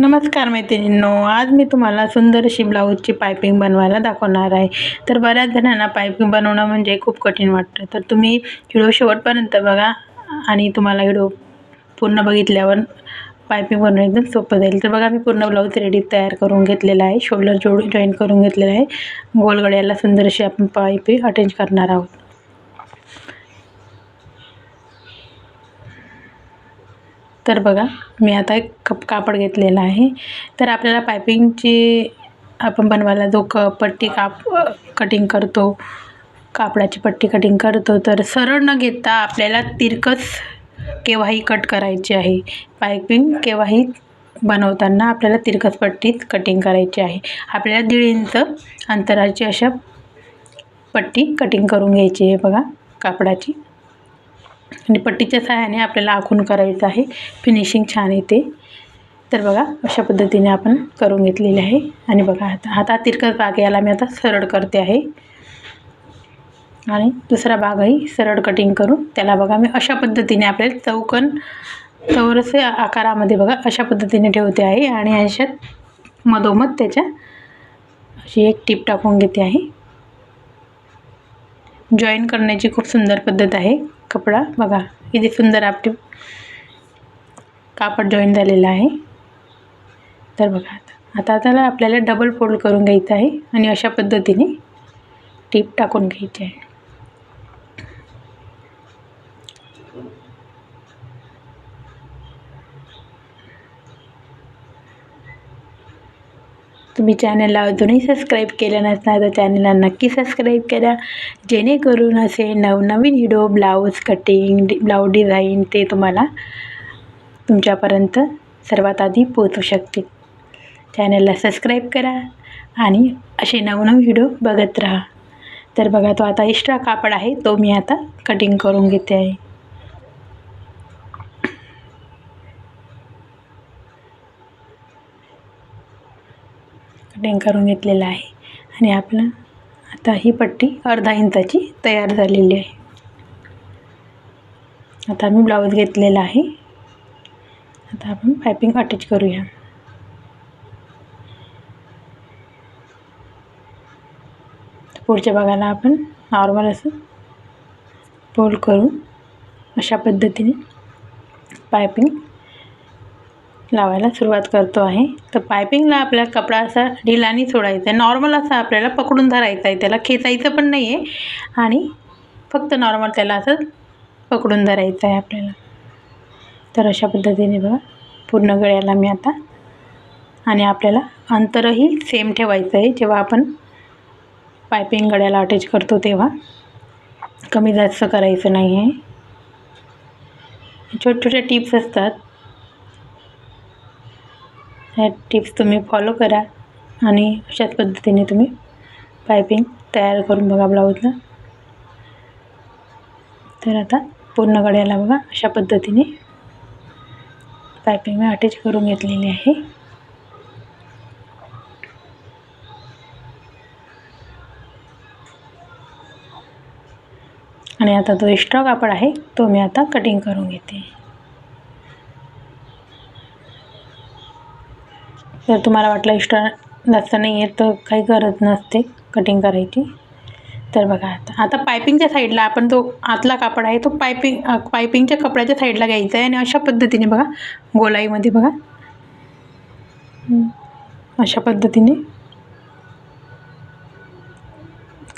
नमस्कार मैत्रिणींनो आज मी तुम्हाला सुंदर अशी ब्लाऊजची पायपिंग बनवायला दाखवणार आहे. तर बऱ्याच जणांना पायपिंग बनवणं म्हणजे खूप कठीण वाटतं. तर तुम्ही व्हिडिओ शेवटपर्यंत बघा आणि तुम्हाला व्हिडिओ पूर्ण बघितल्यावर पायपिंग बनवणं एकदम सोपं जाईल. तर बघा मी पूर्ण ब्लाऊज रेडी तयार करून घेतलेला आहे. शोल्डर जोड जॉईन करून घेतलेला आहे. गोलगड्याला सुंदर अशी आपण पायपिंग अटेंज करणार आहोत. तर बघा मी आता एक कप कापड घेतलेला आहे. तर आपल्याला पायपिंगची आपण बनवायला जो क पट्टी काप कटिंग करतो कापडाची पट्टी कटिंग करतो तर सरळ न घेता आपल्याला तिरकस केव्हाही कट करायची आहे. पायपिंग केव्हाही बनवताना आपल्याला तिरकस पट्टीत कटिंग करायची आहे. आपल्याला दीड इंच अंतराची अशा पट्टी कटिंग करून घ्यायची आहे बघा कापडाची. आणि पट्टीच्या सहाय्याने आपल्याला आखून करायचं आहे. फिनिशिंग छान येते. तर बघा अशा पद्धतीने आपण करून घेतलेली आहे. आणि बघा आता आता तिरकस भाग याला मी आता सरळ करते आहे. आणि दुसरा भागही सरळ कटिंग करून त्याला बघा मी अशा पद्धतीने आपल्याला चौकन चौरस आकारामध्ये बघा अशा पद्धतीने ठेवते आहे. आणि अशात मधोमध त्याच्या अशी एक टीप टाकून घेते आहे. जॉईन करण्याची खूप सुंदर पद्धत आहे. कपडा. बघा किती सुंदर आपली कापड जॉईन झालेला आहे. तर बघा आता आता त्याला आपल्याला डबल फोल्ड करून घ्यायचं आहे आणि अशा पद्धतीने टीप टाकून घ्यायची आहे. तुम्ही चॅनलला अजूनही सबस्क्राईब केलं नसणार तर चॅनलला नक्की सबस्क्राईब करा. जेणेकरून असे नवनवीन व्हिडिओ ब्लाऊज कटिंग डि ब्लाऊज डिझाईन ते तुम्हाला तुमच्यापर्यंत सर्वात आधी पोचू शकतील. चॅनलला सबस्क्राईब करा आणि असे नवनवीन व्हिडिओ बघत राहा. तर बघा तो आता एक्स्ट्रा कापड आहे तो मी आता कटिंग करून घेते आहे. कटिंग करून घेतलेलं आहे. आणि आपलं आता ही पट्टी अर्धा इंचाची तयार झालेली आहे. आता मी ब्लाऊज घेतलेला आहे. आता आपण पायपिंग अटॅच करूया. पुढच्या भागाला आपण नॉर्मल असं फोल्ड करून अशा पद्धतीने पायपिंग लावायला सुरुवात करतो आहे. तर पायपिंगला आपल्याला कपडा असा ढिलानी सोडायचा आहे. नॉर्मल असा आपल्याला पकडून धरायचा आहे. त्याला खेचायचं पण नाही आहे आणि फक्त नॉर्मल त्याला असं पकडून धरायचं आहे आपल्याला. तर अशा पद्धतीने बघा. पूर्ण गळ्याला मी आता आणि आपल्याला अंतरही सेम ठेवायचं आहे. जेव्हा आपण पायपिंग गळ्याला अटॅच करतो तेव्हा. कमी जास्त करायचं नाही आहे छोट्या छोट्या टिप्स असतात. ह्या टिप्स तुम्ही फॉलो करा आणि अशाच पद्धतीने तुम्ही पायपिंग तयार करून बघा ब्लाऊजला तर आता पूर्ण गड्याला बघा अशा पद्धतीने पायपिंग मी अटॅच करून घेतलेली आहे. आणि आता जो एक्स्ट्रा कापड आहे तो मी आता कटिंग करून घेते. जर तुम्हाला वाटलं एक्स्ट्रा जास्त नाही आहे तर काही गरज नसते कटिंग करायची. तर बघा आता. आता पायपिंगच्या साईडला आपण तो आतला कापड आहे तो पायपिंग पायपिंगच्या कपड्याच्या साईडला घ्यायचा आहे आणि अशा पद्धतीने बघा गोलाईमध्ये बघा. अशा पद्धतीने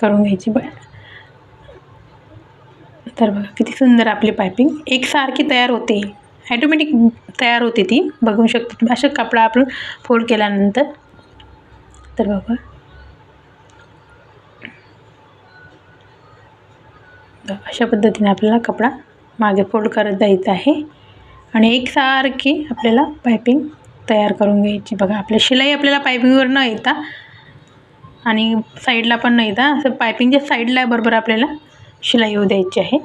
करून घ्यायची ब तर बघा किती सुंदर आपली पायपिंग एकसारखी तयार होते. ॲटोमॅटिक तयार होते ती. बघू शकतो अशा असं कपडा आपण फोल्ड केल्यानंतर. तर बघा. अशा पद्धतीने आपल्याला कपडा मागे फोल्ड करत जायचा आहे. आणि एकसारखी आपल्याला पायपिंग तयार करून घ्यायची. बघा आपल्या शिलाई आपल्याला पायपिंगवर न येता आणि साईडला पण न येता असं पायपिंगच्या साईडला बरोबर आपल्याला शिलाई येऊ द्यायची आहे.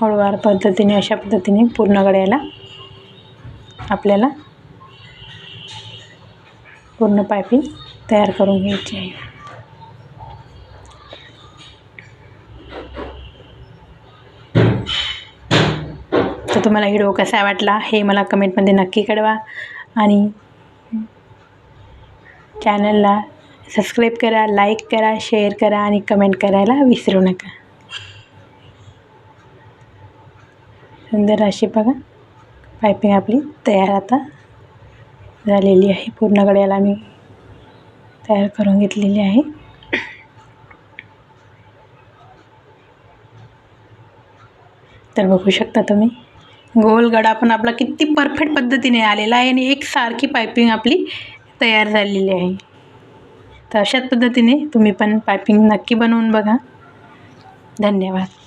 हळूवार पद्धतीने अशा पद्धतीने पूर्ण गड्याला आपल्याला पूर्ण पायपिंग तयार करून घ्यायची आहे. तर तुम्हाला व्हिडिओ कसा वाटला हे मला कमेंटमध्ये नक्की कळवा आणि चॅनलला सबस्क्राईब करा लाईक करा शेअर करा आणि कमेंट करायला विसरू नका. सुंदर अशी बघा. पायपिंग आपली तयार आता झालेली आहे. पूर्ण गड्याला मी तयार करून घेतलेली आहे. तर बघू शकता तुम्ही. गोल गडा पण आपला किती परफेक्ट पद्धतीने आलेला आहे आणि एकसारखी पायपिंग आपली तयार झालेली आहे. तर अशाच पद्धतीने तुम्ही पण पायपिंग नक्की बनवून बघा. धन्यवाद.